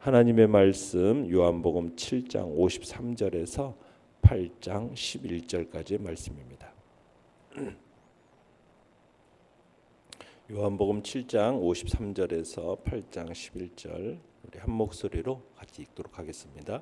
하나님의 말씀 요한복음 7장 53절에서 8장 11절까지의 말씀입니다. 요한복음 7장 53절에서 8장 11절 우리 한 목소리로 같이 읽도록 하겠습니다.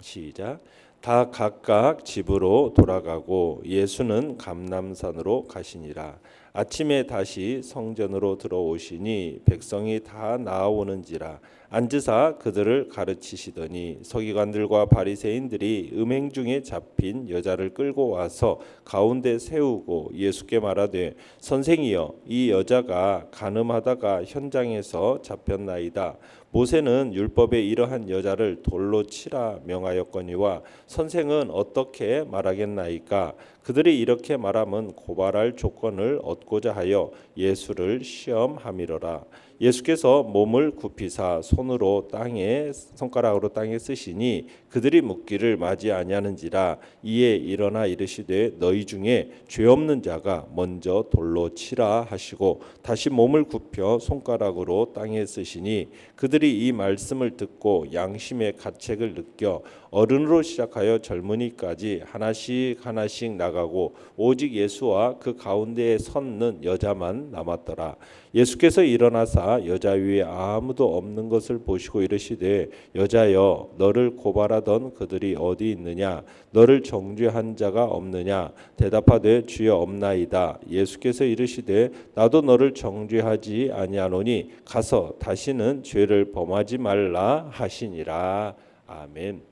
시작. 다 각각 집으로 돌아가고 예수는 감남산으로 가시니라. 아침에 다시 성전으로 들어오시니 백성이 다 나오는지라. 앉으사 그들을 가르치시더니 서기관들과 바리새인들이 음행 중에 잡힌 여자를 끌고 와서 가운데 세우고 예수께 말하되 선생이여 이 여자가 간음하다가 현장에서 잡혔나이다. 모세는 율법에 이러한 여자를 돌로 치라 명하였거니와 선생은 어떻게 말하겠나이까 그들이 이렇게 말함은 고발할 조건을 얻고자 하여 예수를 시험함이로라. 예수께서 몸을 굽히사 손으로 땅에 손가락으로 땅에 쓰시니 그들이 묻기를 맞이 아니하는지라 이에 일어나 이르시되 너희 중에 죄 없는 자가 먼저 돌로 치라 하시고 다시 몸을 굽혀 손가락으로 땅에 쓰시니 그들이 이 말씀을 듣고 양심의 가책을 느껴 어른으로 시작하여 젊은이까지 하나씩 하나씩 나가고 오직 예수와 그 가운데에 섰는 여자만 남았더라. 예수께서 일어나사 여자 위에 아무도 없는 것을 보시고 이르시되 여자여 너를 고발하 던 그들이 어디 있느냐? 너를 정죄한 자가 없느냐? 대답하되 주여 없나이다. 예수께서 이르시되 나도 너를 정죄하지 아니하노니 가서 다시는 죄를 범하지 말라 하시니라. 아멘.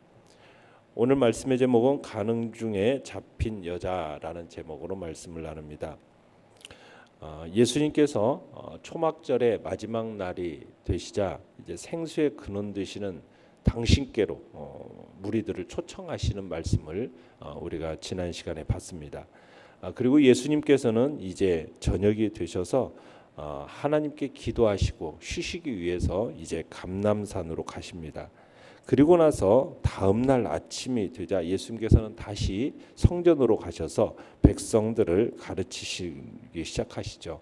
오늘 말씀의 제목은 가능 중에 잡힌 여자라는 제목으로 말씀을 나눕니다. 어, 예수님께서 어, 초막절의 마지막 날이 되시자 이제 생수의 근원 되시는 당신께로 어, 무리들을 초청하시는 말씀을 우리가 지난 시간에 봤습니다. 아, 그리고 예수님께서는 이제 저녁이 되셔서 하나님께 기도하시고 쉬시기 위해서 이제 감남산으로 가십니다. 그리고 나서 다음 날 아침이 되자 예수님께서는 다시 성전으로 가셔서 백성들을 가르치시기 시작하시죠.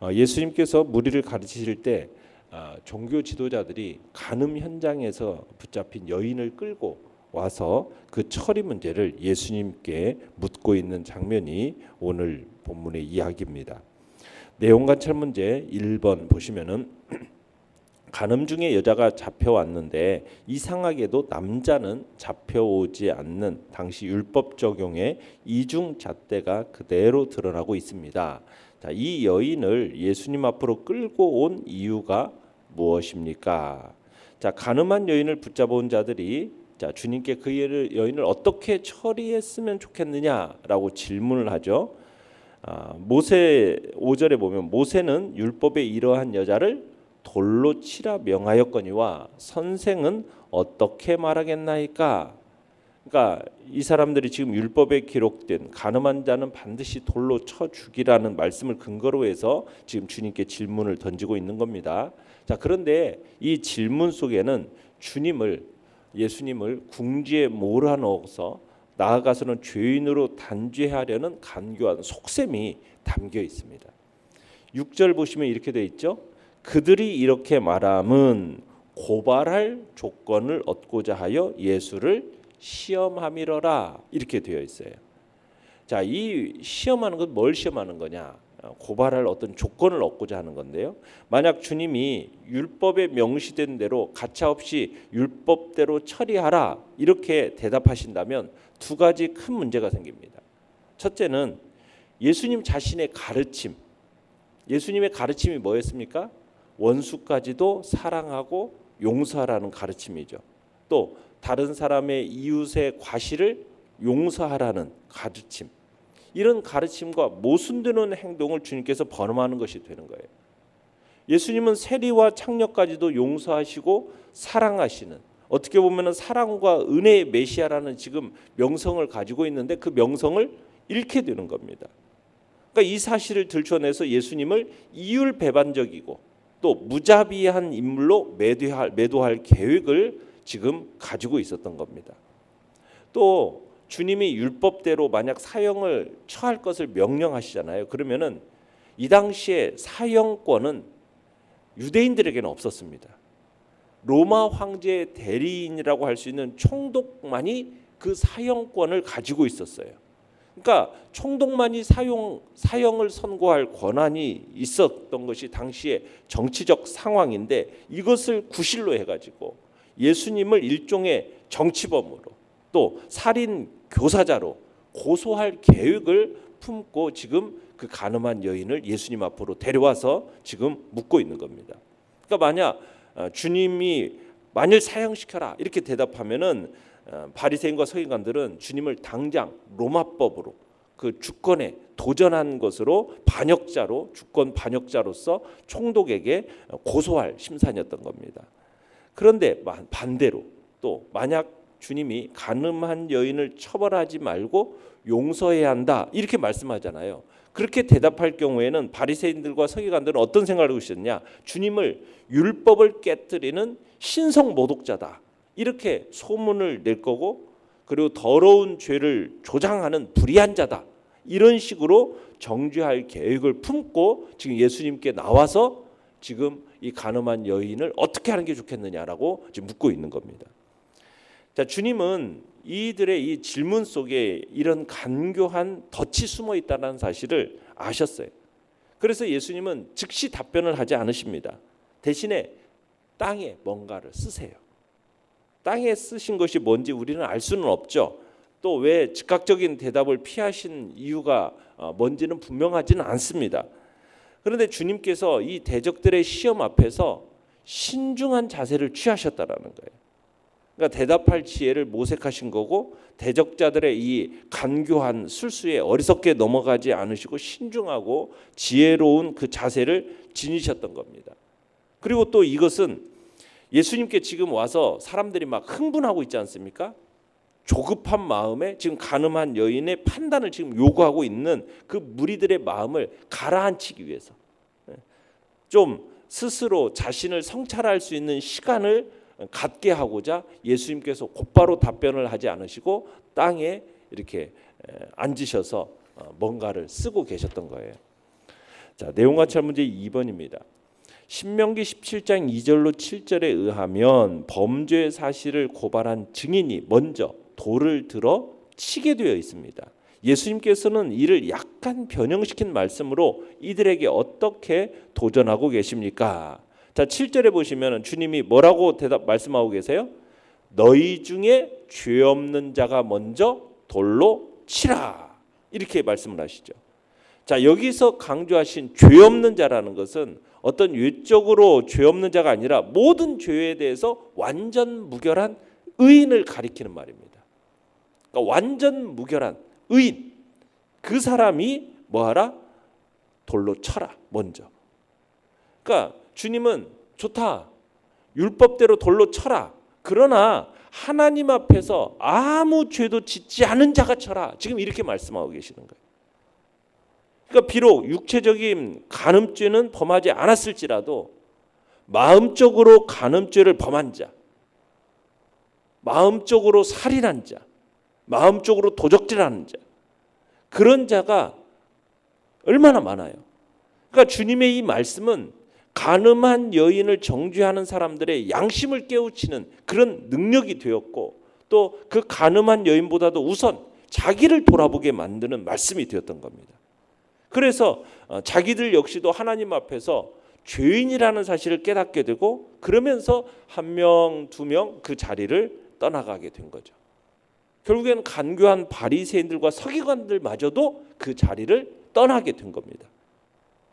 어, 예수님께서 무리를 가르치실 때 어, 종교 지도자들이 간음 현장에서 붙잡힌 여인을 끌고 와서 그 처리 문제를 예수님께 묻고 있는 장면이 오늘 본문의 이야기입니다. 내용 관찰 문제 1번 보시면은 간음 중에 여자가 잡혀왔는데 이상하게도 남자는 잡혀오지 않는 당시 율법 적용의 이중 잣대가 그대로 드러나고 있습니다. 자, 이 여인을 예수님 앞으로 끌고 온 이유가 무엇입니까? 자, 가늠한 여인을 붙잡아온 자들이 자, 주님께 그 여인을 어떻게 처리했으면 좋겠느냐라고 질문을 하죠. 아, 모세 5절에 보면 모세는 율법에 이러한 여자를 돌로 치라 명하였거니와 선생은 어떻게 말하겠나이까? 그러니까 이 사람들이 지금 율법에 기록된 가늠한 자는 반드시 돌로 쳐 죽이라는 말씀을 근거로 해서 지금 주님께 질문을 던지고 있는 겁니다. 자, 그런데 이 질문 속에는 주님을 예수님을 궁지에 몰아넣어서 나아가서는 죄인으로 단죄하려는 간교한 속셈이 담겨 있습니다. 6절 보시면 이렇게 돼 있죠. 그들이 이렇게 말함은 고발할 조건을 얻고자 하여 예수를 시험함이러라 이렇게 되어 있어요. 자, 이 시험하는 건 뭘 시험하는 거냐? 고발할 어떤 조건을 얻고자 하는 건데요. 만약 주님이 율법에 명시된 대로 가차 없이 율법대로 처리하라 이렇게 대답하신다면 두 가지 큰 문제가 생깁니다. 첫째는 예수님 자신의 가르침. 예수님의 가르침이 뭐였습니까? 원수까지도 사랑하고 용서하라는 가르침이죠. 또 다른 사람의 이웃의 과실을 용서하라는 가르침. 이런 가르침과 모순되는 행동을 주님께서 번음하는 것이 되는 거예요. 예수님은 세리와 창녀까지도 용서하시고 사랑하시는 어떻게 보면 사랑과 은혜의 메시아라는 지금 명성을 가지고 있는데 그 명성을 잃게 되는 겁니다. 그러니까 이 사실을 들춰내서 예수님을 이율 배반적이고 또 무자비한 인물로 매도할, 매도할 계획을 지금 가지고 있었던 겁니다. 또 주님이 율법대로 만약 사형을 처할 것을 명령하시잖아요. 그러면은 이 당시에 사형권은 유대인들에게는 없었습니다. 로마 황제의 대리인이라고 할 수 있는 총독만이 그 사형권을 가지고 있었어요. 그러니까 총독만이 사용 사형을 선고할 권한이 있었던 것이 당시의 정치적 상황인데 이것을 구실로 해가지고 예수님을 일종의 정치범으로 또 살인 교사자로 고소할 계획을 품고 지금 그 가늠한 여인을 예수님 앞으로 데려와서 지금 묻고 있는 겁니다. 그러니까 만약 어, 주님이 만일 사형시켜라 이렇게 대답하면은 어, 바리새인과 서기관들은 주님을 당장 로마법으로 그 주권에 도전한 것으로 반역자로 주권 반역자로서 총독에게 고소할 심산이었던 겁니다. 그런데 마- 반대로 또 만약 주님이 가늠한 여인을 처벌하지 말고 용서해야 한다 이렇게 말씀하잖아요. 그렇게 대답할 경우에는 바리새인들과 서기관들은 어떤 생각을 하고 있었냐? 주님을 율법을 깨뜨리는 신성 모독자다. 이렇게 소문을 낼 거고 그리고 더러운 죄를 조장하는 불의한 자다. 이런 식으로 정죄할 계획을 품고 지금 예수님께 나와서 지금 이 가늠한 여인을 어떻게 하는 게 좋겠느냐라고 지금 묻고 있는 겁니다. 자, 주님은 이들의 이 질문 속에 이런 간교한 덫이 숨어 있다는 사실을 아셨어요. 그래서 예수님은 즉시 답변을 하지 않으십니다. 대신에 땅에 뭔가를 쓰세요. 땅에 쓰신 것이 뭔지 우리는 알 수는 없죠. 또 왜 즉각적인 대답을 피하신 이유가 어, 뭔지는 분명하지는 않습니다. 그런데 주님께서 이 대적들의 시험 앞에서 신중한 자세를 취하셨다라는 거예요. 그러니까 대답할 지혜를 모색하신 거고 대적자들의 이 간교한 술수에 어리석게 넘어가지 않으시고 신중하고 지혜로운 그 자세를 지니셨던 겁니다. 그리고 또 이것은 예수님께 지금 와서 사람들이 막 흥분하고 있지 않습니까? 조급한 마음에 지금 가늠한 여인의 판단을 지금 요구하고 있는 그 무리들의 마음을 가라앉히기 위해서 예. 좀 스스로 자신을 성찰할 수 있는 시간을 갖게 하고자 예수님께서 곧바로 답변을 하지 않으시고 땅에 이렇게 앉으셔서 어, 뭔가를 쓰고 계셨던 거예요. 자, 내용 같이 문제 2번입니다. 신명기 17장 2절로 7절에 의하면 범죄 사실을 고발한 증인이 먼저 돌을 들어 치게 되어 있습니다. 예수님께서는 이를 약간 변형시킨 말씀으로 이들에게 어떻게 도전하고 계십니까? 자, 7절에 보시면 주님이 뭐라고 대답 말씀하고 계세요? 너희 중에 죄 없는 자가 먼저 돌로 치라. 이렇게 말씀을 하시죠. 자, 여기서 강조하신 죄 없는 자라는 것은 어떤 외적으로 죄 없는 자가 아니라 모든 죄에 대해서 완전 무결한 의인을 가리키는 말입니다. 그러니까 완전 무결한 의인 그 사람이 뭐하라 돌로 쳐라 먼저. 그러니까 주님은 좋다 율법대로 돌로 쳐라. 그러나 하나님 앞에서 아무 죄도 짓지 않은 자가 쳐라. 지금 이렇게 말씀하고 계시는 거예요. 그러니까 비록 육체적인 간음죄는 범하지 않았을지라도 마음적으로 간음죄를 범한 자, 마음적으로 살인한 자, 마음적으로 도적질하는 자, 그런 자가 얼마나 많아요. 그러니까 주님의 이 말씀은 가늠한 여인을 정죄하는 사람들의 양심을 깨우치는 그런 능력이 되었고 또 그 가늠한 여인보다도 우선 자기를 돌아보게 만드는 말씀이 되었던 겁니다. 그래서 어, 자기들 역시도 하나님 앞에서 죄인이라는 사실을 깨닫게 되고 그러면서 한 명, 두 명 그 자리를 떠나가게 된 거죠. 결국에는 간교한 바리새인들과 서기관들마저도 그 자리를 떠나게 된 겁니다.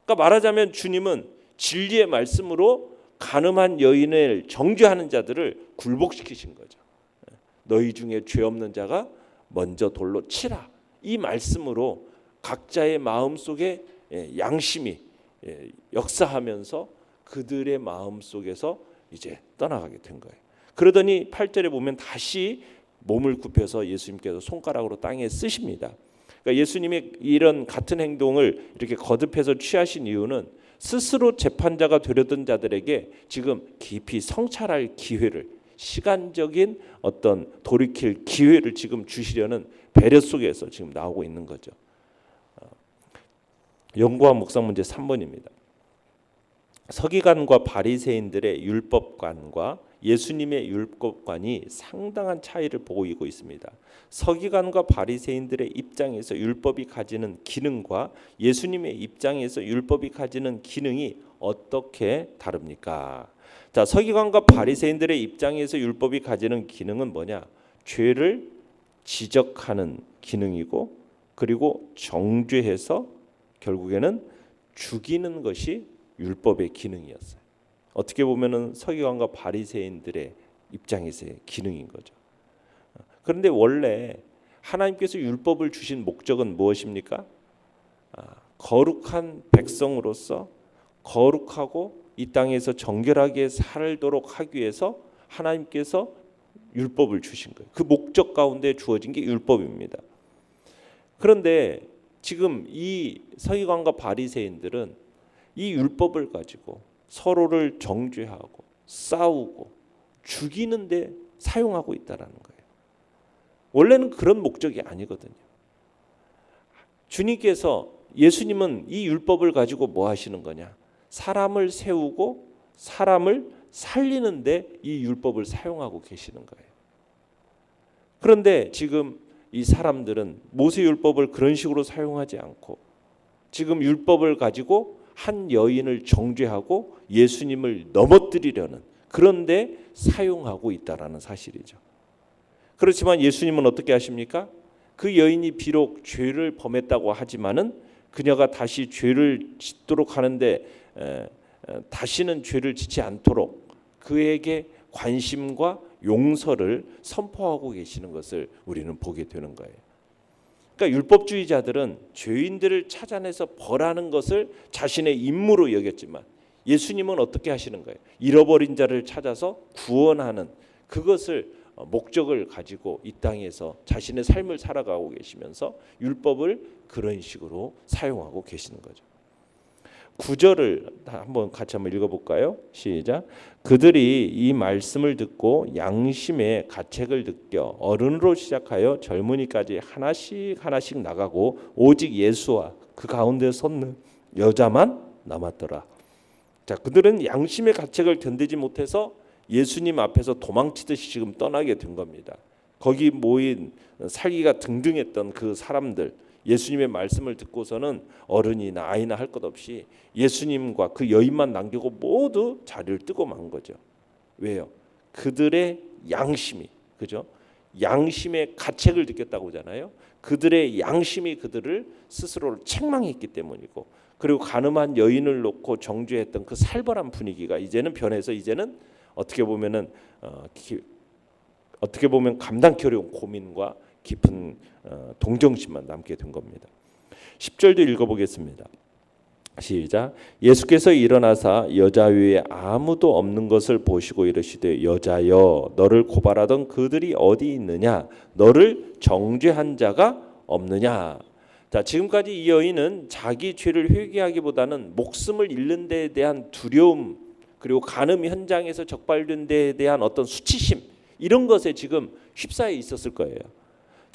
그러니까 말하자면 주님은 진리의 말씀으로 가늠한 여인을 정죄하는 자들을 굴복시키신 거죠. 너희 중에 죄 없는 자가 먼저 돌로 치라. 이 말씀으로 각자의 마음 속에 예, 양심이 예, 역사하면서 그들의 마음 속에서 이제 떠나가게 된 거예요. 그러더니 8절에 보면 다시 몸을 굽혀서 예수님께서 손가락으로 땅에 쓰십니다. 그러니까 예수님의 이런 같은 행동을 이렇게 거듭해서 취하신 이유는 스스로 재판자가 되려던 자들에게 지금 깊이 성찰할 기회를 시간적인 어떤 돌이킬 기회를 지금 주시려는 배려 속에서 지금 나오고 있는 거죠. 연구와 묵상 문제 3번입니다. 서기관과 바리새인들의 율법관과 예수님의 율법관이 상당한 차이를 보이고 있습니다. 서기관과 바리새인들의 입장에서 율법이 가지는 기능과 예수님의 입장에서 율법이 가지는 기능이 어떻게 다릅니까? 자, 서기관과 바리새인들의 입장에서 율법이 가지는 기능은 뭐냐? 죄를 지적하는 기능이고 그리고 정죄해서 결국에는 죽이는 것이 율법의 기능이었어요. 어떻게 보면은 서기관과 바리새인들의 입장에서의 기능인 거죠. 그런데 원래 하나님께서 율법을 주신 목적은 무엇입니까? 아, 거룩한 백성으로서 거룩하고 이 땅에서 정결하게 살도록 하기 위해서 하나님께서 율법을 주신 거예요. 그 목적 가운데 주어진 게 율법입니다. 그런데 지금 이 서기관과 바리새인들은 이 율법을 가지고 서로를 정죄하고 싸우고 죽이는데 사용하고 있다라는 거예요. 원래는 그런 목적이 아니거든요. 주님께서 예수님은 이 율법을 가지고 뭐 하시는 거냐? 사람을 세우고 사람을 살리는데 이 율법을 사용하고 계시는 거예요. 그런데 지금 이 사람들은 모세 율법을 그런 식으로 사용하지 않고 지금 율법을 가지고 한 여인을 정죄하고 예수님을 넘어뜨리려는 그런데 사용하고 있다라는 사실이죠. 그렇지만 예수님은 어떻게 하십니까? 그 여인이 비록 죄를 범했다고 하지만은 그녀가 다시 죄를 짓도록 하는데 에, 에, 다시는 죄를 짓지 않도록 그에게 관심과 용서를 선포하고 계시는 것을 우리는 보게 되는 거예요. 그러니까 율법주의자들은 죄인들을 찾아내서 벌하는 것을 자신의 임무로 여겼지만 예수님은 어떻게 하시는 거예요? 잃어버린 자를 찾아서 구원하는 그것을 어, 목적을 가지고 이 땅에서 자신의 삶을 살아가고 계시면서 율법을 그런 식으로 사용하고 계시는 거죠. 구절을 한번 같이 한번 읽어볼까요? 시작. 그들이 이 말씀을 듣고 양심의 가책을 느껴 어른으로 시작하여 젊은이까지 하나씩 하나씩 나가고 오직 예수와 그 가운데 섰는 여자만 남았더라. 자, 그들은 양심의 가책을 견디지 못해서 예수님 앞에서 도망치듯이 지금 떠나게 된 겁니다. 거기 모인 살기가 등등했던 그 사람들 예수님의 말씀을 듣고서는 어른이나 아이나 할 것 없이 예수님과 그 여인만 남기고 모두 자리를 뜨고 만 거죠. 왜요? 그들의 양심이 그죠? 양심의 가책을 느꼈다고 하잖아요. 그들의 양심이 그들을 스스로를 책망했기 때문이고 그리고 가늠한 여인을 놓고 정죄했던 그 살벌한 분위기가 이제는 변해서 이제는 어떻게 보면은 어, 기, 어떻게 보면 감당기 어려운 고민과 깊은 어, 동정심만 남게 된 겁니다. 10절도 읽어보겠습니다. 시작. 예수께서 일어나사 여자 위에 아무도 없는 것을 보시고 이르시되 여자여 너를 고발하던 그들이 어디 있느냐 너를 정죄한 자가 없느냐 자 지금까지 이 여인은 자기 죄를 회개하기보다는 목숨을 잃는 데에 대한 두려움 그리고 간음 현장에서 적발된 데에 대한 어떤 수치심 이런 것에 지금 휩싸여 있었을 거예요.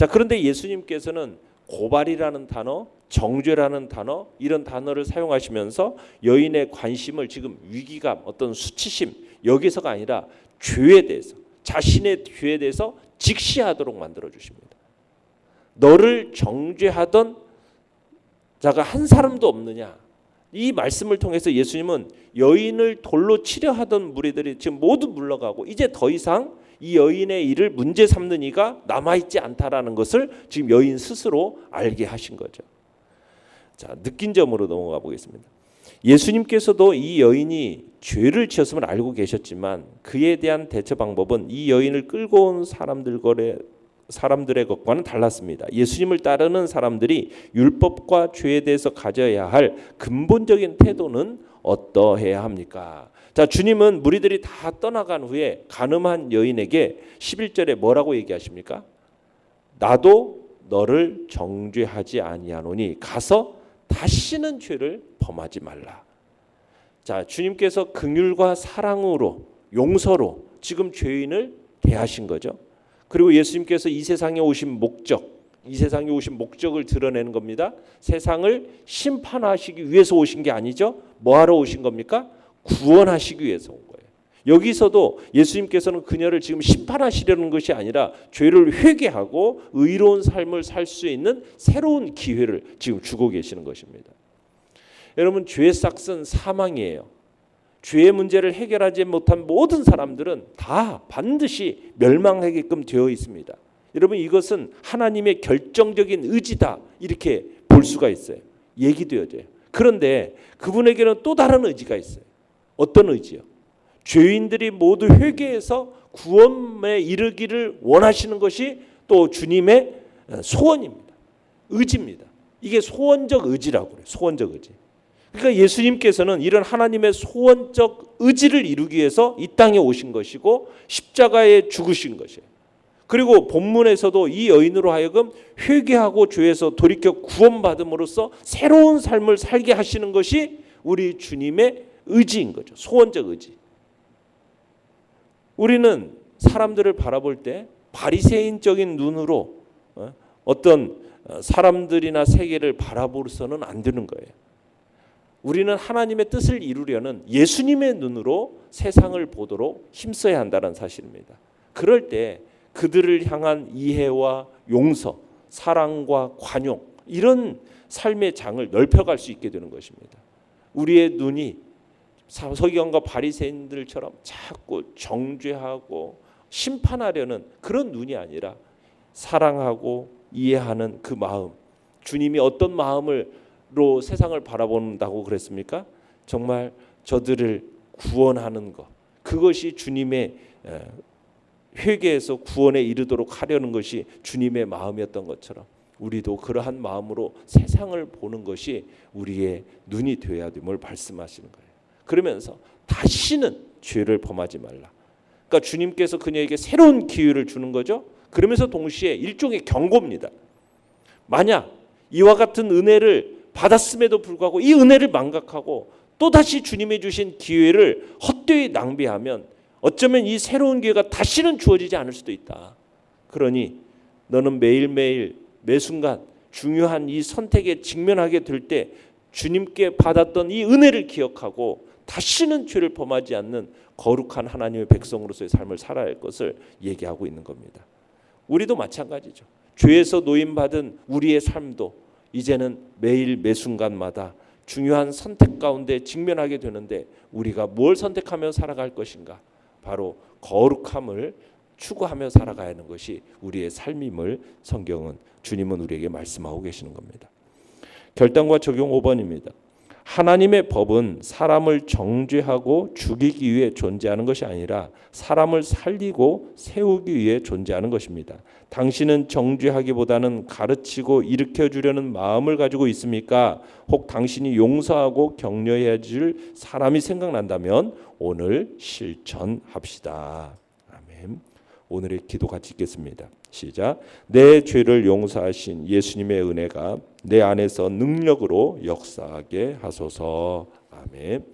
자, 그런데 예수님께서는 고발이라는 단어, 정죄라는 단어 이런 단어를 사용하시면서 여인의 관심을 지금 위기감, 어떤 수치심 여기서가 아니라 죄에 대해서 자신의 죄에 대해서 직시하도록 만들어 주십니다. 너를 정죄하던 자가 한 사람도 없느냐? 이 말씀을 통해서 예수님은 여인을 돌로 치려 하던 무리들이 지금 모두 물러가고 이제 더 이상 이 여인의 일을 문제 삼는 이가 남아 있지 않다라는 것을 지금 여인 스스로 알게 하신 거죠. 자, 느낀 점으로 넘어가 보겠습니다. 예수님께서도 이 여인이 죄를 지었음을 알고 계셨지만 그에 대한 대처 방법은 이 여인을 끌고 온 사람들 거래 사람들의 것과는 달랐습니다. 예수님을 따르는 사람들이 율법과 죄에 대해서 가져야 할 근본적인 태도는 어떠해야 합니까? 자, 주님은 무리들이 다 떠나간 후에 가늠한 여인에게 11절에 뭐라고 얘기하십니까? 나도 너를 정죄하지 아니하노니 가서 다시는 죄를 범하지 말라. 자, 주님께서 긍휼과 사랑으로 용서로 지금 죄인을 대하신 거죠. 그리고 예수님께서 이 세상에 오신 목적, 이 세상에 오신 목적을 드러내는 겁니다. 세상을 심판하시기 위해서 오신 게 아니죠. 뭐 하러 오신 겁니까? 구원하시기 위해서 온 거예요. 여기서도 예수님께서는 그녀를 지금 심판하시려는 것이 아니라 죄를 회개하고 의로운 삶을 살 수 있는 새로운 기회를 지금 주고 계시는 것입니다. 여러분 죄의 싹은 사망이에요. 죄의 문제를 해결하지 못한 모든 사람들은 다 반드시 멸망하게끔 되어 있습니다. 여러분 이것은 하나님의 결정적인 의지다 이렇게 볼 수가 있어요. 얘기되어져요. 그런데 그분에게는 또 다른 의지가 있어요. 어떤 의지요? 죄인들이 모두 회개해서 구원에 이르기를 원하시는 것이 또 주님의 소원입니다. 의지입니다. 이게 소원적 의지라고 그래요. 소원적 의지. 그러니까 예수님께서는 이런 하나님의 소원적 의지를 이루기 위해서 이 땅에 오신 것이고 십자가에 죽으신 것이에요. 그리고 본문에서도 이 여인으로 하여금 회개하고 죄에서 돌이켜 구원받음으로써 새로운 삶을 살게 하시는 것이 우리 주님의 의지인 거죠. 소원적 의지. 우리는 사람들을 바라볼 때 바리새인적인 눈으로 어, 어떤 사람들이나 세계를 바라보서는 안 되는 거예요. 우리는 하나님의 뜻을 이루려는 예수님의 눈으로 세상을 보도록 힘써야 한다는 사실입니다. 그럴 때 그들을 향한 이해와 용서, 사랑과 관용 이런 삶의 장을 넓혀갈 수 있게 되는 것입니다. 우리의 눈이 서기관과 바리새인들처럼 자꾸 정죄하고 심판하려는 그런 눈이 아니라 사랑하고 이해하는 그 마음, 주님이 어떤 마음으로 세상을 바라본다고 그랬습니까? 정말 저들을 구원하는 것, 그것이 주님의 회개에서 구원에 이르도록 하려는 것이 주님의 마음이었던 것처럼 우리도 그러한 마음으로 세상을 보는 것이 우리의 눈이 되어야 됨을 말씀하시는 거예요. 그러면서 다시는 죄를 범하지 말라. 그러니까 주님께서 그녀에게 새로운 기회를 주는 거죠. 그러면서 동시에 일종의 경고입니다. 만약 이와 같은 은혜를 받았음에도 불구하고 이 은혜를 망각하고 또 다시 주님이 주신 기회를 헛되이 낭비하면 어쩌면 이 새로운 기회가 다시는 주어지지 않을 수도 있다. 그러니 너는 매일매일 매 순간 중요한 이 선택에 직면하게 될 때 주님께 받았던 이 은혜를 기억하고 다시는 죄를 범하지 않는 거룩한 하나님의 백성으로서의 삶을 살아야 할 것을 얘기하고 있는 겁니다. 우리도 마찬가지죠. 죄에서 노임받은 우리의 삶도 이제는 매일 매 순간마다 중요한 선택 가운데 직면하게 되는데 우리가 뭘 선택하며 살아갈 것인가? 바로 거룩함을 추구하며 살아가야 하는 것이 우리의 삶임을 성경은 주님은 우리에게 말씀하고 계시는 겁니다. 결단과 적용 5번입니다. 하나님의 법은 사람을 정죄하고 죽이기 위해 존재하는 것이 아니라 사람을 살리고 세우기 위해 존재하는 것입니다. 당신은 정죄하기보다는 가르치고 일으켜 주려는 마음을 가지고 있습니까? 혹 당신이 용서하고 격려해야 줄 사람이 생각난다면 오늘 실천합시다. 아멘. 오늘의 기도 같이 읽겠습니다. 시작. 내 죄를 용서하신 예수님의 은혜가 내 안에서 능력으로 역사하게 하소서. 아멘.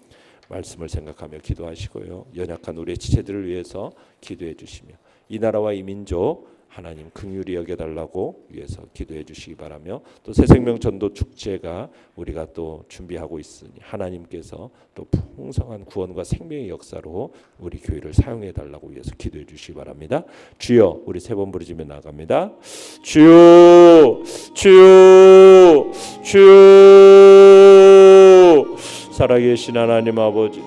말씀을 생각하며 기도하시고요. 연약한 우리의 지체들을 위해서 기도해 주시며 이 나라와 이 민족 하나님 긍휼히 여겨 달라고 위해서 기도해 주시기 바라며 또 새생명 전도 축제가 우리가 또 준비하고 있으니 하나님께서 또 풍성한 구원과 생명의 역사로 우리 교회를 사용해 달라고 위해서 기도해 주시기 바랍니다. 주여 우리 세 번 부르짖며 나갑니다. 주여 주여 주여 살아계신 하나님 아버지